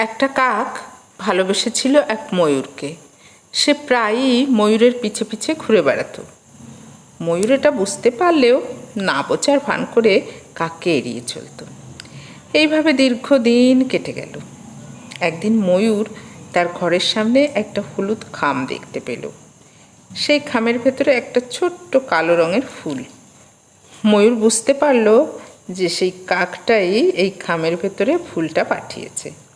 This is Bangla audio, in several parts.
একটা কাক ভালোবেসেছিল এক ময়ূরকে। সে প্রায়ই ময়ূরের পিছে পিছে ঘুরে বেড়াতো। ময়ূর এটা বুঝতে পারলেও না বোঝার ভান করে কাককে এড়িয়ে চলতো। এইভাবে দীর্ঘদিন কেটে গেল। একদিন ময়ূর তার ঘরের সামনে একটা হলুদ খাম দেখতে পেল। সেই খামের ভেতরে একটা ছোট্ট কালো রঙের ফুল। ময়ূর বুঝতে পারল যে সেই কাকটাই এই খামের ভেতরে ফুলটা পাঠিয়েছে।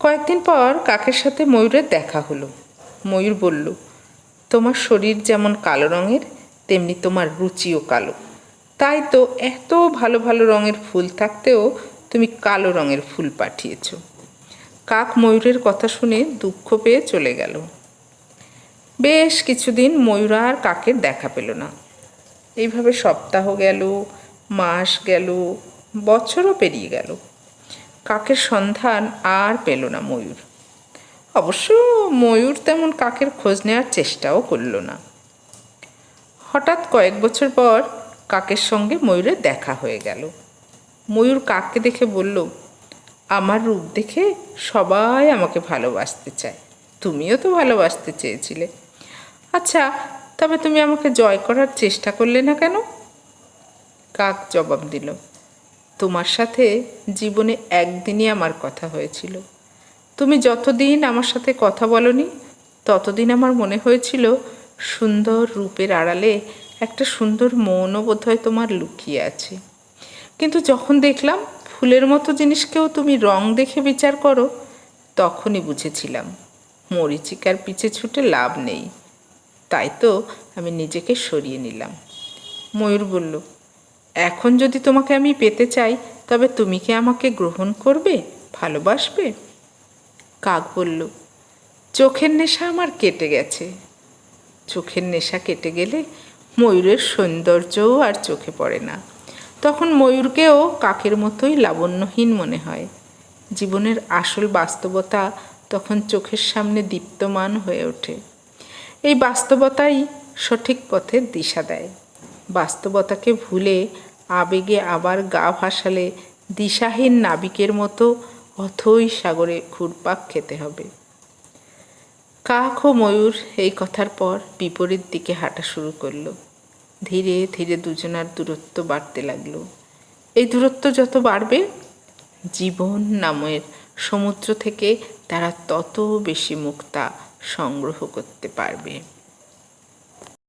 কয়েকদিন পর কাকের সাথে ময়ূরের দেখা হলো। ময়ূর বলল, তোমার শরীর যেমন কালো রঙের, তেমনি তোমার রুচিও কালো। তাই তো এত ভালো ভালো রঙের ফুল থাকতেও তুমি কালো রঙের ফুল পাঠিয়েছ। কাক ময়ূরের কথা শুনে দুঃখ পেয়ে চলে গেল। বেশ কিছুদিন ময়ূর আর কাকের দেখা পেল না। এইভাবে সপ্তাহ গেল, মাস গেল, বছরও পেরিয়ে গেল। কাকের সন্ধান আর পেল না ময়ূর। অবশ্য ময়ূর তেমন কাকের খোঁজ নেওয়ার চেষ্টাও করল না। হঠাৎ কয়েক বছর পর কাকের সঙ্গে ময়ূরের দেখা হয়ে গেল। ময়ূর কাককে দেখে বলল, আমার রূপ দেখে সবাই আমাকে ভালোবাসতে চায়। তুমিও তো ভালোবাসতে চেয়েছিলে। আচ্ছা তবে তুমি আমাকে জয় করার চেষ্টা করলে না কেন? কাক জবাব দিল তোমার সাথে জীবনে একদিনই আমার কথা হয়েছিল। তুমি যতদিন আমার সাথে কথা বলনি, ততদিন আমার মনে হয়েছিল সুন্দর রূপের আড়ালে একটা সুন্দর মনও বোধহয় তোমার লুকিয়ে আছে। কিন্তু যখন দেখলাম ফুলের মতো জিনিসকেও তুমি রং দেখে বিচার করো, তখনই বুঝেছিলাম মরিচিকার পিছে ছুটে লাভ নেই। তাই তো আমি নিজেকে সরিয়ে নিলাম। ময়ূর বলল এখন যদি তোমাকে আমি পেতে চাই, তবে তুমি কি আমাকে গ্রহণ করবে, ভালোবাসবে? কাক বলল, চোখের নেশা আমার কেটে গেছে। চোখের নেশা কেটে গেলে ময়ূরের সৌন্দর্যও আর চোখে পড়ে না। তখন ময়ূরকেও কাকের মতোই লাবণ্যহীন মনে হয়। জীবনের আসল বাস্তবতা তখন চোখের সামনে দীপ্তমান হয়ে ওঠে। এই বাস্তবতাই সঠিক পথের দিশা দেয়। বাস্তবতাকে ভুলে আবেগে আবার গা ভাসালে দিশাহীন নাবিকের মতো অথই সাগরে ঘুরপাক খেতে হবে। কাক ও ময়ূর এই কথার পর বিপরীত দিকে হাঁটা শুরু করল। ধীরে ধীরে দুজনার দূরত্ব বাড়তে লাগল। এই দূরত্ব যত বাড়বে, জীবন নামের সমুদ্র থেকে তারা তত বেশি মুক্তা সংগ্রহ করতে পারবে।